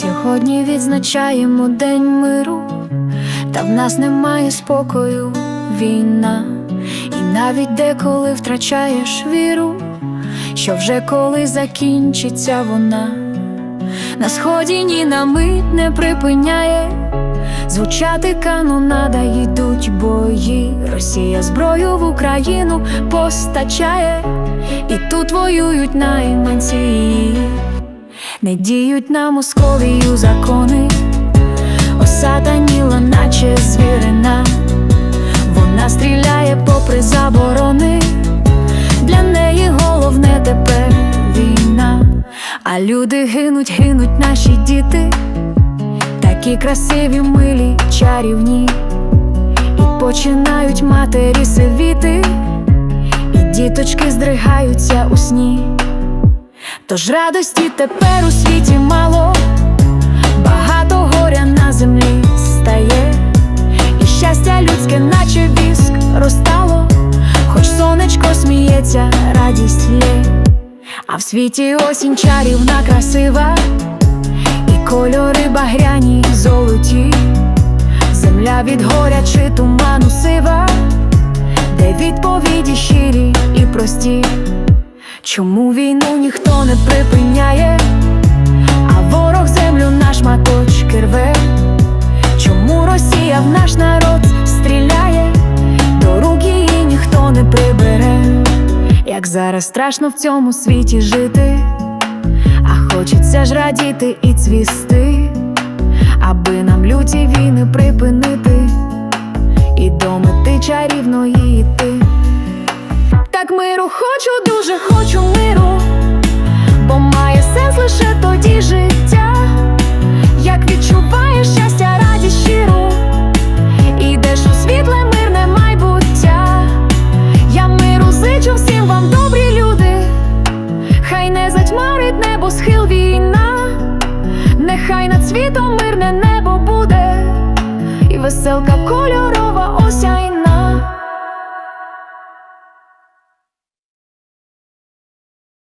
Сьогодні відзначаємо день миру, та в нас немає спокою війна, і навіть деколи втрачаєш віру, що вже коли закінчиться вона, на сході ні на мить не припиняє. Звучати канонада йдуть бої. Росія зброю в Україну постачає, і тут воюють найманці. Не діють на Московію закони, осатаніла, наче звірина. Вона стріляє попри заборони. Для неї головне тепер війна. А люди гинуть, гинуть наші діти. Такі красиві, милі, чарівні, і починають матері сивіти, і діточки здригаються у сні. Тож радості тепер у світі мало, багато горя на землі стає, і щастя людське, наче віск, розтало, хоч сонечко сміється, радість є, а в світі осінь чарівна, красива. І кольори багряні золоті, земля від горя чи туману сива, де відповіді щирі і прості. Чому війну ніхто не припиняє, а ворог землю на шматочки рве? Чому Росія в наш народ стріляє, до рук її ніхто не прибере? Як зараз страшно в цьому світі жити? А хочеться ж радіти і цвісти, аби нам люті війни припинити і до мети чарівної миру хочу, дуже хочу миру, бо має сенс лише тоді життя, як відчуваєш щастя, радість щиру, ідеш у світле мирне майбуття. Я миру зичу всім вам, добрі люди. Хай не затьмарить небо схил війна, нехай над світом мирне небо буде, і веселка осяйна.